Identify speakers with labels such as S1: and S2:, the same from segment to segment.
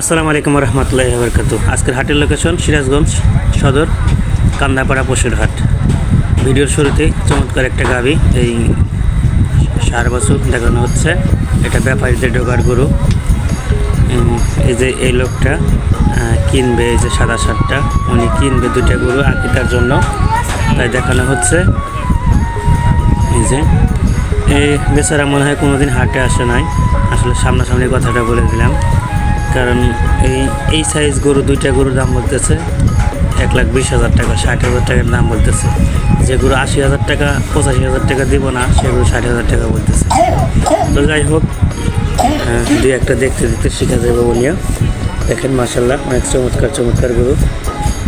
S1: আসসালামু আলাইকুম রহমতুল্লাহ বরকাত আজকের হাটের লোকেশন সিরাজগঞ্জ সদর কান্দাপাড়া পশুর হাট ভিডিওর শুরুতেই চমৎকার একটা গাবি, এই সার বছর দেখানো হচ্ছে। এটা ব্যাপারীদের ডোগার গরু। এই যে এই লোকটা কিনবে এই যে সাদা সারটা, উনি কিনবে দুইটা গরু আকিতার জন্য। তাই দেখানো হচ্ছে। এই যে, এই বেচারা মনে হয় কোনোদিন হাটে আসে নাই। আসলে সামনাসামনি কথাটা বলে দিলাম। কারণ এই এই সাইজ গরু দুইটা গরুর দাম বলতেছে এক লাখ বিশ হাজার টাকা ষাট হাজার টাকার দাম বলতেছে। যে গরু আশি হাজার টাকা পঁচাশি হাজার টাকা দিব না সেগুলো ষাট হাজার টাকা বলতেছে। তো যাই হোক আহ, দুই একটা দেখতে দেখতে শেখা যাবে বলিয়া। দেখেন মাসাল্লাহ অনেক চমৎকার চমৎকার গরু।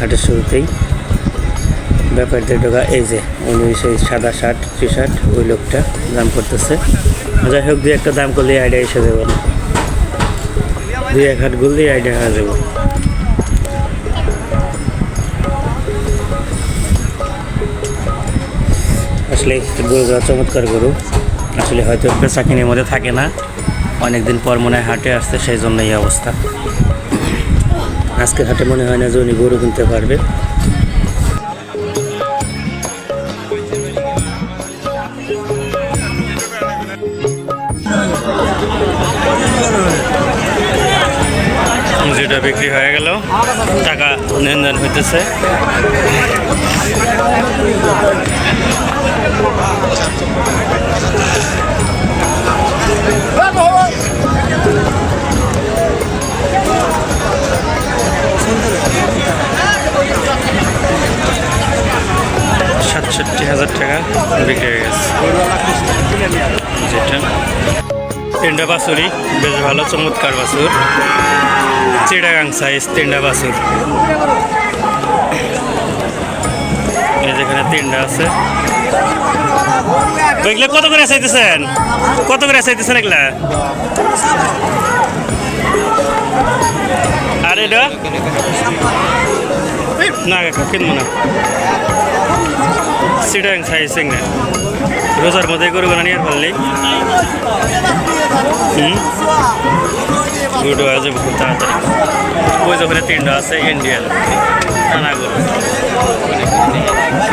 S1: হাটের শুরুতেই। ব্যাপারদের ঢোকা এই যে উনি সেই সাদা শার্ট টি শার্ট ওই লোকটা দাম করতেছে। যাই হোক দুই একটা দাম করলে আইডিয়া এসে যাবে। না দুই এক হাট গুলি আই দেখা যাব। আসলে গরুগুলো চমৎকার গরু। আসলে হয়তো পেশাকিনের মধ্যে থাকে না। অনেকদিন পর মনে হয় হাটে আসতে সেই জন্য এই অবস্থা। আজকে হাটে মনে হয় না যে উনি গরু কিনতে পারবে। যেটা বিক্রি হয়ে গেল, টাকা লেনদেন হইতেছে। সাতষট্টি হাজার টাকা বিক্রি হয়ে গেছে। যেটা। তিনটা বাছুরি বেশ ভালো, চমৎকার বাছুর। চিড়াগাং সাইজ তিনটা এই যেখানে তিনটা আছে। তো কত করে চাইতেছেন? কত করে চাইতেছেন এগুলা? আর এটা? না কিনবো না। চিড়াং সাইজ এগুলা। রোজার মধ্যে গরু বানা নিয়ে পারলেই হয়ে যাবে খুব তাড়াতাড়ি। ওই ওখানে তিনটা আছে ইন্ডিয়ান নানা গরু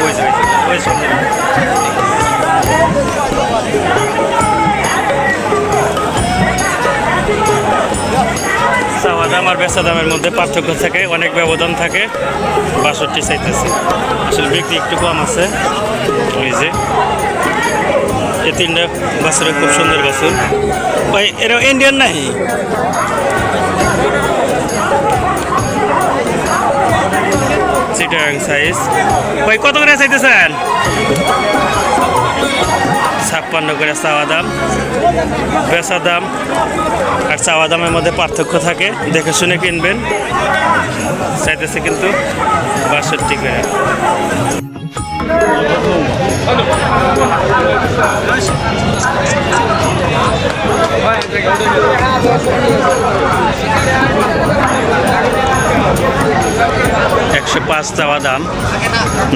S1: ওই ওই ওই চাওয়া দাম আর বেচা দামের মধ্যে পার্থক্য থাকে, অনেক ব্যবধান থাকে। বাষট্টি চাইতেছে। আসলে বিক্রি একটু কম আছে। ওই যে। এই তিনটা বাছুর খুব সুন্দর বাছুর ভাই, এরা ইন্ডিয়ান নাই চিটাং সাইজ ভাই, কত করে চাইতেছেন? ছাপ্পান্ন করে চাওয়া দাম। বেচা দাম আর চাওয়া দামের মধ্যে পার্থক্য থাকে। দেখে শুনে কিনবেন। চাইতেছে কিন্তু বাষট্টি করে। একশো পাঁচ চাওয়া দাম।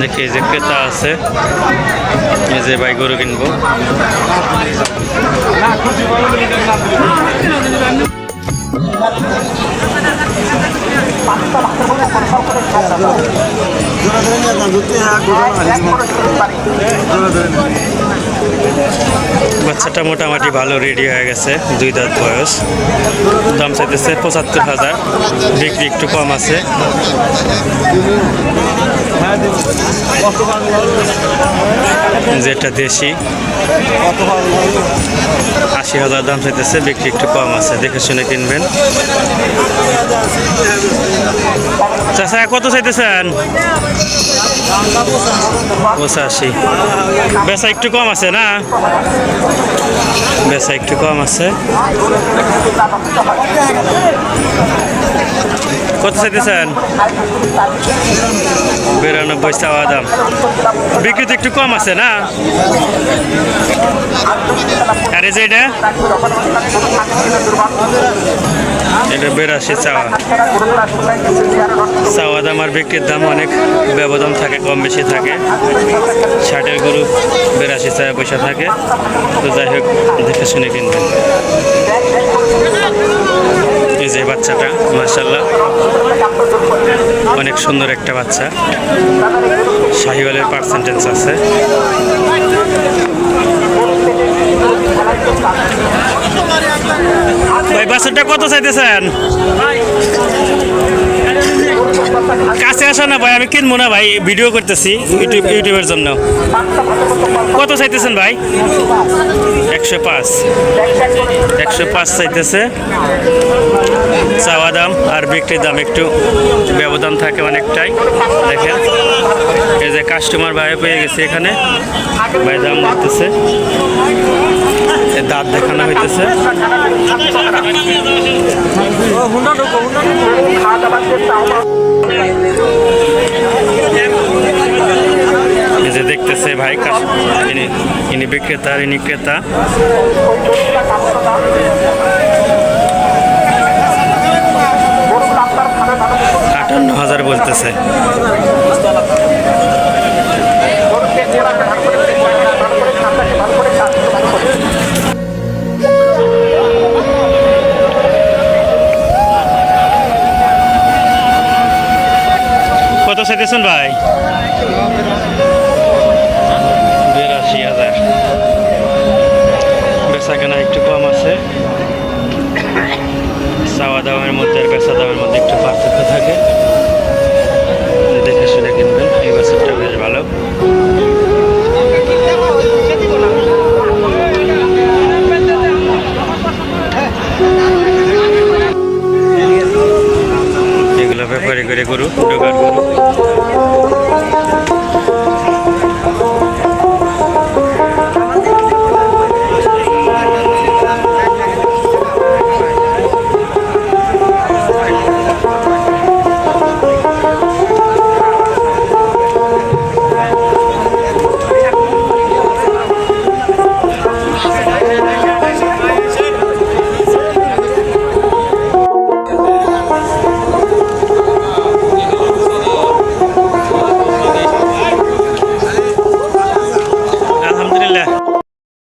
S1: দেখি যে ক্রেতা আছে। এই যে ভাই গরু কিনবো। বাচ্চাটা মোটামুটি ভালো রেডি হয়ে গেছে, দুই দাঁত বয়স। দাম চাইতেছে পঁচাত্তর হাজার, বিক্রি একটু কম আছে। যেটা দেশি, আশি হাজার দাম চাইতেছে, বিক্রি একটু কম আছে, দেখে শুনে কিনবেন। চাষা কত চাইতেছেন? পঁচাশি। বেচা একটু কম আছে না? বেচা একটু কম আছে। কত চাইতেছেন? বিরানব্বই চাওয়া দাম। বিক্রি তো একটু কম আছে না? আর যে এটা? এটা বেরাশি চাওয়া। চাওয়া দাম আর বিক্রির দাম অনেক ব্যবধান থাকে, কম বেশি থাকে। ষাটের গরু বেরাশি চাওয়া পয়সা থাকে। তো যাই হোক, দেখে শুনে কিনবেন। যে বাচ্চাটা মাসাল্লাহ অনেক সুন্দর একটা বাচ্চা। শাহিওয়ালের পার্সেন্টেজ আছে। ভাই বাচ্চাটা কত চাইতেছেন? কাছে আসো না ভাই, আমি কিনবো না ভাই, ভিডিও করতেছি ইউটিউব, ইউটিউবের জন্য। কত চাইতেছেন ভাই? একশো পাঁচ। একশো পাঁচ চাইতেছে। চাওয়া দাম আর বিক্রির দাম একটু ব্যবধান থাকে অনেকটাই, দেখেন। এই যে কাস্টমার ভাই পেয়ে গেছে এখানে। ভাই দাম এ দাঁত দেখানো হইতেছে। যে দেখতেছে ভাই ইনি বিক্রেতা আর ইনি ক্রেতা। আটান্ন হাজার বলতেছে। চাইতেছেন ভাই? বিরাশি হাজার। বেচা কেনা একটু কম আছে। চাওয়া দামের মধ্যে আর বেচা দামের মধ্যে একটু পার্থক্য থাকে। দেখে শুনে কিনবেন, এই বছরটা বেশ ভালো। এগুলো ব্যাপারে করে গরু